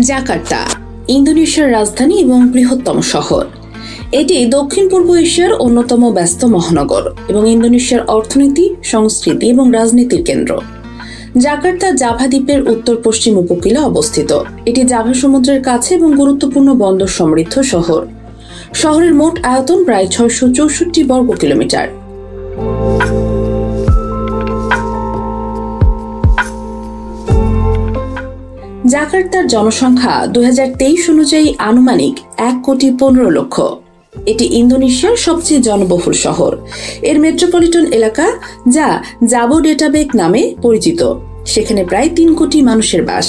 Jakarta, ইন্দোনেশিয়ার রাজধানী এবং বৃহত্তম শহর। এটি দক্ষিণ পূর্ব এশিয়ার অন্যতম ব্যস্ত মহানগর এবং ইন্দোনেশিয়ার অর্থনীতি, সংস্কৃতি এবং রাজনীতির কেন্দ্র। জাকার্তা জাভা দ্বীপের উত্তর পশ্চিম উপকূলে অবস্থিত। এটি জাভা সমুদ্রের কাছে এবং গুরুত্বপূর্ণ বন্দর সমৃদ্ধ শহর। শহরের মোট আয়তন প্রায় ছয়শো চৌষট্টি বর্গ কিলোমিটার। জাকার্তার জনসংখ্যা দু হাজার তেইশ অনুযায়ী আনুমানিক এক কোটি পনেরো লক্ষ। এটি ইন্দোনেশিয়ার সবচেয়ে জনবহুল শহর। এর মেট্রোপলিটন এলাকা, যা জাবো ডেটাবেক নামে পরিচিত। সেখানে প্রায় তিন কোটি মানুষের বাস।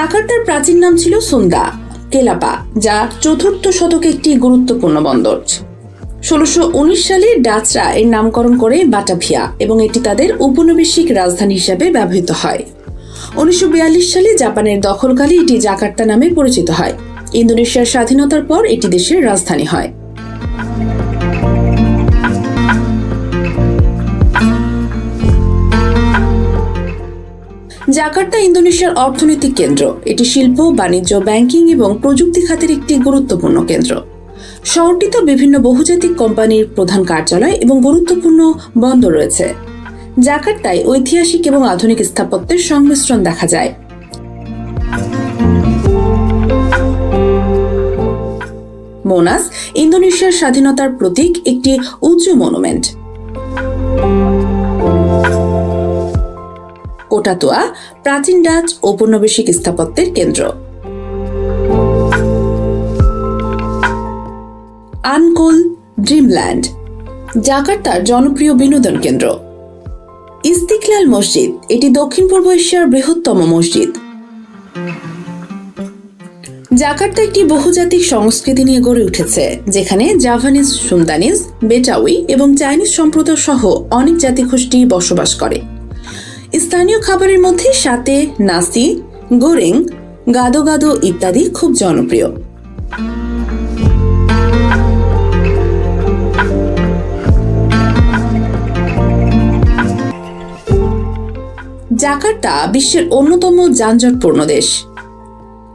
জাকার্তার প্রাচীন নাম ছিল সুন্দা, কেলাপা, যা চতুর্থ শতকে একটি গুরুত্বপূর্ণ বন্দর। ষোলোশো উনিশ সালে ডাচরা এর নামকরণ করে বাটাভিয়া এবং এটি তাদের উপনিবেশিক রাজধানী হিসাবে ব্যবহৃত হয়। উনিশশো বিয়াল্লিশ সালে জাপানের দখলকালে এটি জাকার্তা নামে পরিচিত হয়। ইন্দোনেশিয়ার স্বাধীনতার পর এটি দেশের রাজধানী হয়। জাকার্তা ইন্দোনেশিয়ার অর্থনৈতিক কেন্দ্র। এটি শিল্প, বাণিজ্য, ব্যাংকিং এবং প্রযুক্তি খাতের একটি গুরুত্বপূর্ণ কেন্দ্র। শহরটিতে বিভিন্ন বহুজাতিক কোম্পানির প্রধান কার্যালয় এবং গুরুত্বপূর্ণ বন্দর রয়েছে। জাকার্তায় ঐতিহাসিক এবং আধুনিক স্থাপত্যের সংমিশ্রণ দেখা যায়। মোনাস, ইন্দোনেশিয়ার স্বাধীনতার প্রতীক, একটি উঁচু মনুমেন্ট। কোটাতুয়া, প্রাচীন ডাচ ঔপনিবেশিক স্থাপত্যের কেন্দ্র। আনকোল, ড্রিমল্যান্ড, জাকার্তার জনপ্রিয় বিনোদন কেন্দ্র। ইস্তিকলাল মসজিদ, এটি দক্ষিণ পূর্ব এশিয়ার বৃহত্তম মসজিদ। জাকার্তা একটি বহুজাতিক সংস্কৃতি নিয়ে গড়ে উঠেছে, যেখানে জাভানিজ সুন্দানিজ বেটাউই এবং চাইনিজ সম্প্রদায় সহ অনেক জাতিগোষ্ঠী বসবাস করে। স্থানীয় খাবারের মধ্যে সাথে নাসি, গোরেং গাদো গাদো ইত্যাদি খুব জনপ্রিয়। জাকার্তা বিশ্বের অন্যতম যানজটপূর্ণ দেশ।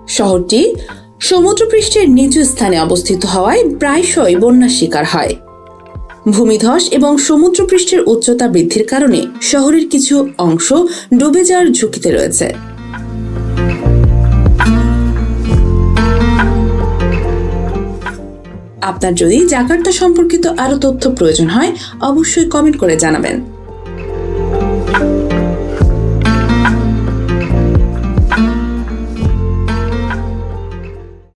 শহরটি সমুদ্রপৃষ্ঠের নিচু স্থানে অবস্থিত হওয়ায় প্রায়শই বন্যার শিকার হয়। ভূমিধস এবং সমুদ্রপৃষ্ঠের উচ্চতা বৃদ্ধির কারণে শহরের কিছু অংশ ডুবে যাওয়ার ঝুঁকিতে রয়েছে। আপনার যদি জাকার্তা সম্পর্কিত আরও তথ্য প্রয়োজন হয়, অবশ্যই কমেন্ট করে জানাবেন।